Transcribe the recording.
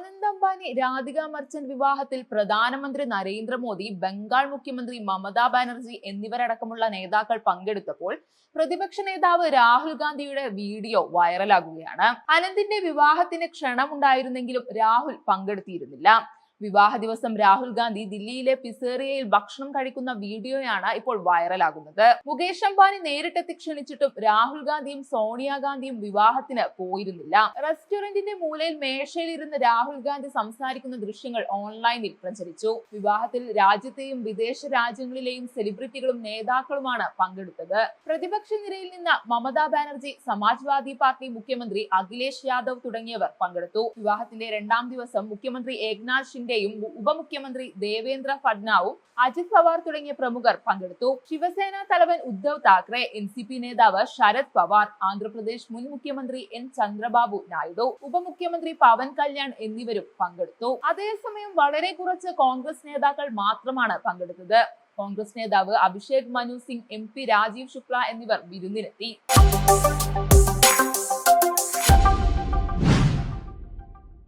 Anant Ambani Radhika merchant വിവാഹത്തിൽ പ്രധാനമന്ത്രി നരേന്ദ്രമോദി ബംഗാൾ മുഖ്യമന്ത്രി മമതാ ബാനർജി എന്നിവരടക്കമുള്ള നേതാക്കൾ പങ്കെടുത്തപ്പോൾ പ്രതിപക്ഷ നേതാവ് രാഹുൽ ഗാന്ധിയുടെ വീഡിയോ വൈറലാകുകയാണ്. അനന്തിന്റെ വിവാഹത്തിന് ക്ഷണമുണ്ടായിരുന്നെങ്കിലും രാഹുൽ പങ്കെടുത്തിയിരുന്നില്ല. വിവാഹ ദിവസം രാഹുൽ ഗാന്ധി ദില്ലിയിലെ പിസേറിയയിൽ ഭക്ഷണം കഴിക്കുന്ന വീഡിയോയാണ് ഇപ്പോൾ വൈറലാകുന്നത്. മുകേഷ് അംബാനി നേരിട്ടെത്തി ക്ഷണിച്ചിട്ടും രാഹുൽ ഗാന്ധിയും സോണിയാഗാന്ധിയും വിവാഹത്തിന് പോയിരുന്നില്ല. റെസ്റ്റോറന്റിന്റെ മൂലയിൽ മേശയിലിരുന്ന് രാഹുൽ ഗാന്ധി സംസാരിക്കുന്ന ദൃശ്യങ്ങൾ ഓൺലൈനിൽ പ്രചരിച്ചു. വിവാഹത്തിൽ രാജ്യത്തെയും വിദേശ രാജ്യങ്ങളിലെയും സെലിബ്രിറ്റികളും നേതാക്കളുമാണ് പങ്കെടുത്തത്. പ്രതിപക്ഷ നിരയിൽ നിന്ന് മമതാ ബാനർജി സമാജ്വാദി പാർട്ടി മുഖ്യമന്ത്രി അഖിലേഷ് യാദവ് തുടങ്ങിയവർ പങ്കെടുത്തു. വിവാഹത്തിന്റെ രണ്ടാം ദിവസം മുഖ്യമന്ത്രി ഏക്നാഥ് ഷിൻഡെയും ഉപമുഖ്യമന്ത്രി ദേവേന്ദ്ര ഫഡ്നാവും അജിത് പവാർ തുടങ്ങിയ പ്രമുഖർ പങ്കെടുത്തു. ശിവസേന തലവൻ Uddhav Thackeray N C P നേതാവ് ശരത് പവാർ ആന്ധ്രാപ്രദേശ് മുൻ മുഖ്യമന്ത്രി എൻ ചന്ദ്രബാബു നായിഡു ഉപമുഖ്യമന്ത്രി പവൻ കല്യാൺ എന്നിവരും പങ്കെടുത്തു. അതേസമയം വളരെ കുറച്ച് കോൺഗ്രസ് നേതാക്കൾ മാത്രമാണ് പങ്കെടുത്തത്. കോൺഗ്രസ് നേതാവ് അഭിഷേക് മനു സിംഗ് എം പി രാജീവ് ശുക്ല എന്നിവർ വിരുന്നിനെത്തി